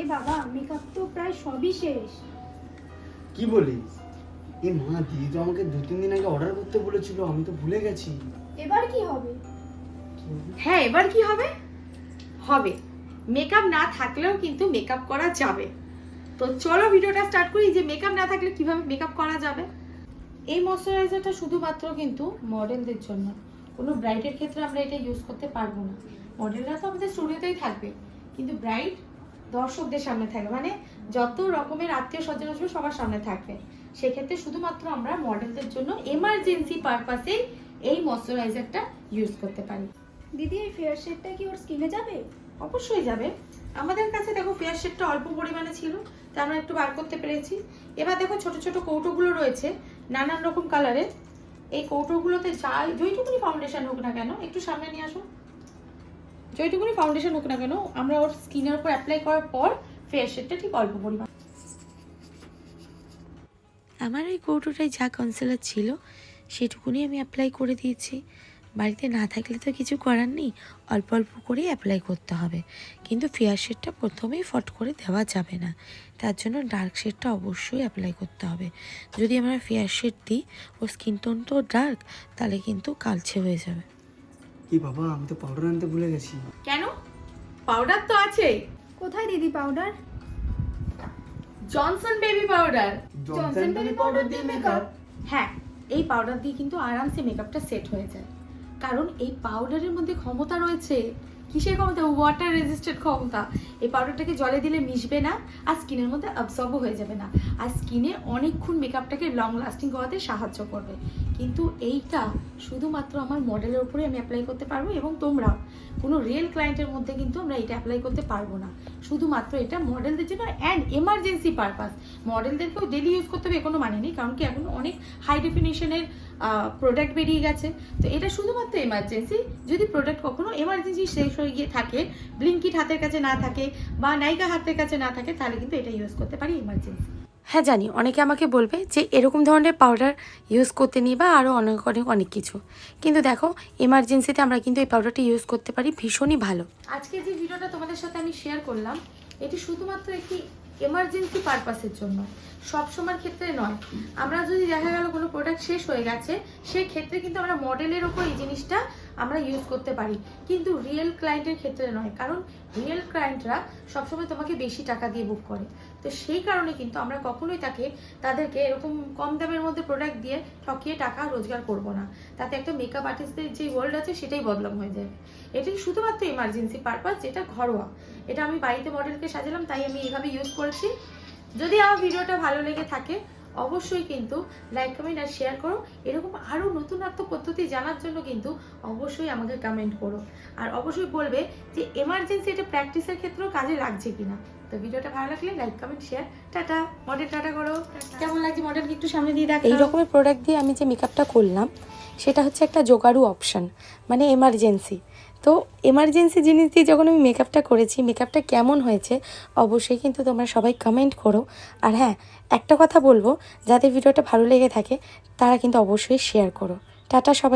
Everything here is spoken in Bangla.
এ বাবা মেকআপ তো প্রায় সবই শেষ। কি বলিস? এ মা দিদি তো আমাকে দু তিন দিন আগে অর্ডার করতে বলেছিল আমি তো ভুলে গেছি। এবার কি হবে? হ্যাঁ এবার কি হবে? হবে। মেকআপ না থাকলেও কিন্তু মেকআপ করা যাবে। তো চলো ভিডিওটা স্টার্ট করি যে মেকআপ না থাকলে কীভাবে মেকআপ করা যাবে? এই ময়শ্চারাইজারটা শুধুমাত্র কিন্তু মডেলদের জন্য। কোনো ব্রাইডের ক্ষেত্রে আমরা এটা ইউজ করতে পারব না। মডেলরা তো আমাদের স্টুডিওতেই থাকবে। কিন্তু ব্রাইড দর্শকদের সামনে থাকবে মানে যত রকমের আত্মীয় স্বজন আসবে সবার সামনে থাকবে সেক্ষেত্রে শুধুমাত্র আমরা মডেলদের জন্য এমার্জেন্সি পারপাসে এই ময়শ্চারাইজারটা ইউজ করতে পারি। দিদি এই ফেয়ার শেডটা কি ওর স্কিনে যাবে? অবশ্যই যাবে। আমাদের কাছে দেখো ফেয়ার শেডটা অল্প পরিমাণে ছিল তা আমরা একটু বার করতে পেরেছি। এবার দেখো ছোট ছোট কৌটোগুলো রয়েছে নানান রকম কালারের এই কৌটোগুলোতে যাই যেইটুকুনি ফাউন্ডেশন হোক না কেন একটু সামনে নিয়ে আসো যেইটুকুনি ফাউন্ডেশন হোক না কেন, আমরা ওর স্কিনের উপর অ্যাপ্লাই করার পর ফেয়ার শেডটা ঠিক অল্প পরিমাণ। আমার এই কৌটোটায় যা কনসিলার ছিল, সেটুকুনি আমি অ্যাপ্লাই করে দিয়েছি। বাড়িতে না থাকলে তো কিছু করার নেই, অল্প অল্প করেই অ্যাপ্লাই করতে হবে। কিন্তু ফেয়ার শেডটা প্রথমেই ফট করে দেওয়া যাবে না। তার জন্য ডার্ক শেডটা অবশ্যই অ্যাপ্লাই করতে হবে। যদি আমরা ফেয়ার শেড দিই, ওর স্কিন টোন তো ডার্ক তাহলে কিন্তু কালছে হয়ে যাবে। কি বাবা আমি তো পাউডার আনতে ভুলে গেছি। কেন? পাউডার তো আছে কোথায় দিদি powder Johnson baby powder Johnson baby powder দিয়ে মেকআপ হ্যাঁ এই পাউডার দিয়ে কিন্তু আরামসে মেকআপটা সেট হয়ে যায়। কারণ এই পাউডারের মধ্যে ক্ষমতা রয়েছে। কিসের ক্ষমতা? ওয়াটার রেজিস্টেড ক্ষমতা। এই পাউডারটাকে জলে দিলে মিশবে না আর স্কিনের মধ্যে অ্যাবসর্বও হয়ে যাবে না। আর স্কিনে অনেকক্ষণ মেকআপটাকে লং লাস্টিং করাতে সাহায্য করবে। কিন্তু এইটা শুধুমাত্র আমার মডেলের উপরে আমি অ্যাপ্লাই করতে পারব এবং তোমরাও। কোনো রিয়েল ক্লায়েন্টের মধ্যে কিন্তু আমরা এটা অ্যাপ্লাই করতে পারব না। শুধুমাত্র এটা মডেলদের জন্য অ্যান্ড এমার্জেন্সি পারপাস মডেলদেরকেও ডেলি ইউজ করতে হবে কোনো মানে নেই কারণ কি এখন অনেক হাই ডেফিনেশনের প্রোডাক্ট বেরিয়ে গেছে। তো এটা শুধুমাত্র এমার্জেন্সি যদি প্রোডাক্ট কখনো এমার্জেন্সি শেষ হয়ে গিয়ে থাকে ব্লিঙ্কিট হাতের কাছে না থাকে বা নাইকা হাতের কাছে না থাকে তাহলে কিন্তু এটা ইউজ করতে পারি এমার্জেন্সি হ্যাঁ জানি অনেকে আমাকে বলবে যে এরকম ধরনের পাউডার ইউজ করতে নিই বা আরও অনেক অনেক অনেক কিছু। কিন্তু দেখো এমার্জেন্সিতে আমরা কিন্তু এই পাউডারটি ইউজ করতে পারি ভীষণই ভালো। আজকে যে ভিডিওটা তোমাদের সাথে আমি শেয়ার করলাম এটি শুধুমাত্র একটি এমার্জেন্সি পারপাসের জন্য। সব সময়ের ক্ষেত্রে নয়। আমরা যদি দেখা গেল কোনো প্রোডাক্ট শেষ হয়ে গেছে সেক্ষেত্রে কিন্তু আমরা মডেলের ওপর এই জিনিসটা আমরা ইউজ করতে পারি। কিন্তু রিয়েল ক্লায়েন্টের ক্ষেত্রে নয়, কারণ রিয়েল ক্লায়েন্টরা সবসময় তোমাকে বেশি টাকা দিয়ে বুক করে। তো সেই কারণে কিন্তু আমরা কখনোই তাকে, তাদেরকে এরকম কম দামের মধ্যে প্রোডাক্ট দিয়ে ঠকিয়ে টাকা রোজগার করব না। তাতে একটা মেকআপ আর্টিস্টদের যে ওয়ার্ল্ড আছে, সেটাই বদলাম হয়ে যাবে। এটাই শুধুমাত্র ইমার্জেন্সি পারপাস যেটা ঘরোয়া। এটা আমি বাড়িতে মডেলকে সাজালাম, তাই আমি এইভাবে ইউজ করেছি। যদি আমার ভিডিওটা ভালো লেগে থাকে অবশ্যই কিন্তু লাইক কমেন্ট আর শেয়ার করো। এরকম আরও নতুনত্ব পদ্ধতি জানার জন্য কিন্তু অবশ্যই আমাকে কমেন্ট করো। আর অবশ্যই বলবে যে এমার্জেন্সি এটা প্র্যাকটিসের ক্ষেত্রেও কাজে লাগছে কিনা। তো ভিডিওটা ভালো লাগলে like comment share tata. Model tata করো। কেমন লাগছে মডেলকে একটু সামনে দিয়ে দেখ এই রকমের প্রোডাক্ট দিয়ে আমি যে মেকআপটা করলাম সেটা হচ্ছে একটা জোগাড়ু অপশান মানে এমার্জেন্সি তো এমার্জেন্সি জিনিস দিয়ে যখন আমি মেকআপটা করেছি মেকআপটা কেমন হয়েছে, অবশ্যই কিন্তু তোমরা সবাই কমেন্ট করো। আর হ্যাঁ একটা কথা বলব, যাদের ভিডিওটা ভালো লেগে থাকে, তারা কিন্তু অবশ্যই শেয়ার করো। টাটা সবাই।